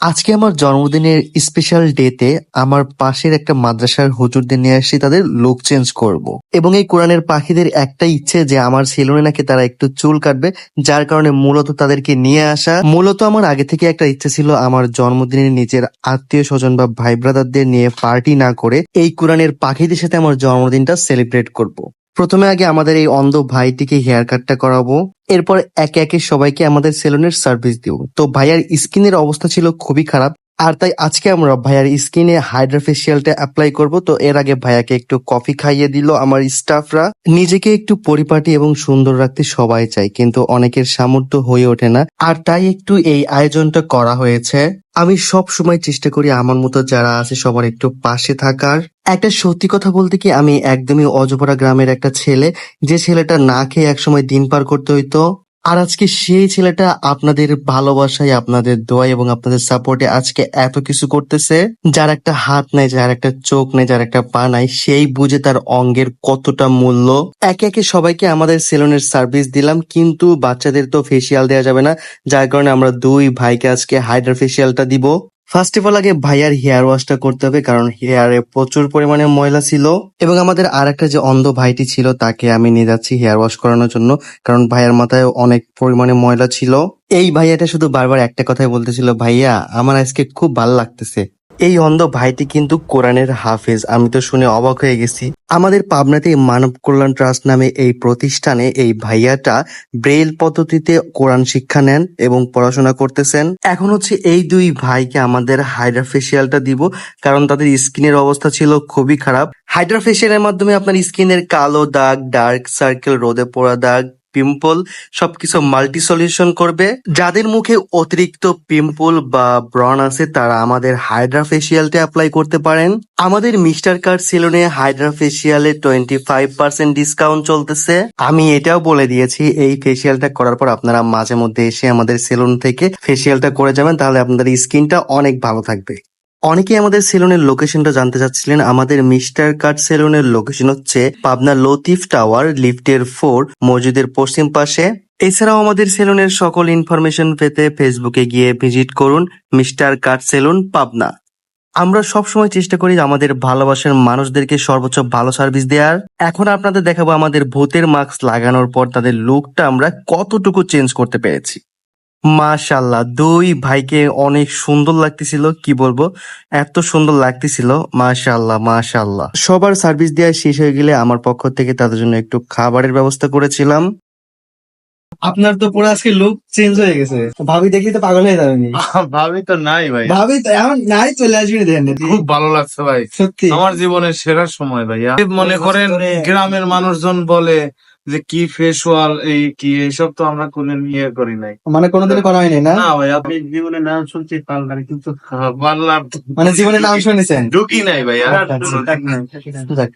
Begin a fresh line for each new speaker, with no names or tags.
আজকে আমার জন্মদিনের স্পেশাল ডেতে আমার পাশের একটা মাদ্রাসার হুজুরদের নিয়ে আসি তাদের লুক চেঞ্জ করব। এবং এই কোরআনের পাখিদের একটা ইচ্ছে যে আমার সেলুনে নাকি তারা একটু চুল কাটবে, যার কারণে মূলত তাদেরকে নিয়ে আসা মূলত আমার আগে থেকে একটা ইচ্ছে ছিল আমার জন্মদিনে নিজের আত্মীয় স্বজন বা ভাই ব্রাদারদের নিয়ে পার্টি না করে এই কোরআনের পাখিদের সাথে আমার জন্মদিনটা সেলিব্রেট করব। প্রথমে আগে আমাদের এই অন্ধ ভাইটিকে হেয়ার কাটটা করাবো। এরপর একে একে সবাইকে আমাদের সেলুনের সার্ভিস দিব। তো ভাইয়ার স্কিনের অবস্থা ছিল খুবই খারাপ, আর তাই আজকে আমরা ভাইয়ার স্কিনে হাইড্রা ফেসিয়ালটা অ্যাপ্লাই করব। তো এর আগে ভাইয়াকে একটু কফি খাইয়ে দিল আমার স্টাফরা নিজেকে একটু পরিপাটি এবং সুন্দর রাখতে সবাই চায়, কিন্তু অনেকের সামর্থ্য হয়ে ওঠে না। আর তাই একটু এই আয়োজনটা করা হয়েছে। আমি সব সময় চেষ্টা করি আমার মতো যারা আছে সবার একটু পাশে থাকার। একটা সত্যি কথা বলতে কি, আমি একদমই অজপরা গ্রামের একটা ছেলে, যে ছেলেটা না খেয়ে একসময় দিন পার করতে হইতো। আর আজকে সেই ছেলেটা আপনাদের ভালোবাসায়, আপনাদের দোয়া এবং আপনাদের সাপোর্টে আজকে এত কিছু করতেছে, যার একটা হাত নাই, যার একটা চোখ নেই, যার একটা পা নাই, সেই বুঝে তার অঙ্গের কতটা মূল্য। একে একে সবাইকে আমাদের সেলুনের সার্ভিস দিলাম, কিন্তু বাচ্চাদের তো ফেসিয়াল দেওয়া যাবে না, যার কারণে আমরা দুই ভাইকে আজকে হাইড্রা ফেসিয়ালটা দিব। ফার্স্ট অফ অল আগে ভাইয়ার হেয়ার ওয়াশটা করতে হবে, কারণ হেয়ারে প্রচুর পরিমাণে ময়লা ছিল। এবং আমাদের আর একটা যে অন্ধ ভাইটি ছিল, তাকে আমি নিয়ে যাচ্ছি হেয়ার ওয়াশ করানোর জন্য, কারণ ভাইয়ার মাথায় অনেক পরিমাণে ময়লা ছিল। এই ভাইয়াটা শুধু বারবার একটা কথাই বলতেছিল, ভাইয়া, আমার আজকে খুব ভালো লাগতেছে। এই অন্ধ ভাইটি কিন্তু কোরআনের হাফেজ। আমি তো শুনে অবাক হয়ে গেছি। আমাদের পাবনাতে মানব কল্যাণ ট্রাস্ট নামে এই প্রতিষ্ঠানে এই ভাইয়াটা ব্রেল পদ্ধতিতে কোরআন শিক্ষা নেন এবং পড়াশোনা করতেছেন। এখন হচ্ছে এই দুই ভাইকে আমাদের হাইড্রা ফেসিয়ালটা দিব, কারণ তাদের স্কিনের অবস্থা ছিল খুবই খারাপ। হাইড্রা ফেসিয়ালের মাধ্যমে আপনার স্কিনের কালো দাগ, ডার্ক সার্কেল, রোদে পোড়া দাগ পিম্পল সবকিছু মাল্টি সলিউশন করবে। যাদের মুখে অতিরিক্ত পিম্পল বা ব্রণ আছে, তারা আমাদের হাইড্রা ফেসিয়ালটা অ্যাপ্লাই করতে পারেন। আমাদের মিস্টার কার্ড সেলুনে হাইড্রা ফেসিয়ালে টোয়েন্টি ফাইভ পার্সেন্ট ডিসকাউন্ট চলতেছে। আমি এটাও বলে দিয়েছি, এই ফেসিয়ালটা করার পর আপনারা মাঝে মধ্যে এসে আমাদের সেলুন থেকে ফেসিয়ালটা করে যাবেন, তাহলে আপনাদের স্কিনটা অনেক ভালো থাকবে। অনেকেই আমাদের সেলুনের লোকেশনটা জানতে চাচ্ছিলেন। আমাদের মিস্টার কাট সেলুনের লোকেশন হচ্ছে পাবনা লতিফ টাওয়ার, লিফটের ফোর, মসজিদের পশ্চিম পাশে। এছাড়াও আমাদের সেলুনের সকল ইনফরমেশন পেতে ফেসবুকে গিয়ে ভিজিট করুন মিস্টার কাট সেলুন পাবনা। আমরা সবসময় চেষ্টা করি আমাদের ভালোবাসার মানুষদেরকে সর্বোচ্চ ভালো সার্ভিস দেওয়ার। এখন আপনাদের দেখাবো আমাদের ভূতের মাস্ক লাগানোর পর তাদের লুকটা আমরা কতটুকু চেঞ্জ করতে পেরেছি। মাশাল্লাহ দুই ভাইকে অনেক সুন্দর লাগতেছিল কি বলব? এত সুন্দর লাগতেছিল মাশাল্লাহ মাশাল্লাহ সবার সার্ভিস দেওয়া শেষ হয়ে গেলে আমার পক্ষ থেকে তাদের জন্য একটু খাবারের ব্যবস্থা করেছিলাম।
আপনার তো পুরো আজকে লুক চেঞ্জ হয়ে গেছে। ভাবি দেখি তো পাগল হয়ে যাবেনি
ভাবি তো নাই ভাই।
ভাবি তো এখন নাই চলে আসবি দেখেন
খুব ভালো লাগছে ভাই।
সত্যি।
আমার জীবনের সেরা সময় ভাইয়া। মনে করেন গ্রামের মানুষজন বলে যে কি ফেসওয়াল এই কি এইসব তো আমরা কোনো ইয়ে করি নাই।
মানে কোনোদিন করা হয়নি না?
না ভাই আপনি জীবনে নাম শুনছি পাল্লার কিন্তু পাল্লার
মানে জীবনে নাম শুনেছেন?
ঢুকি নাই ভাই
আর আচ্ছা।
যাক।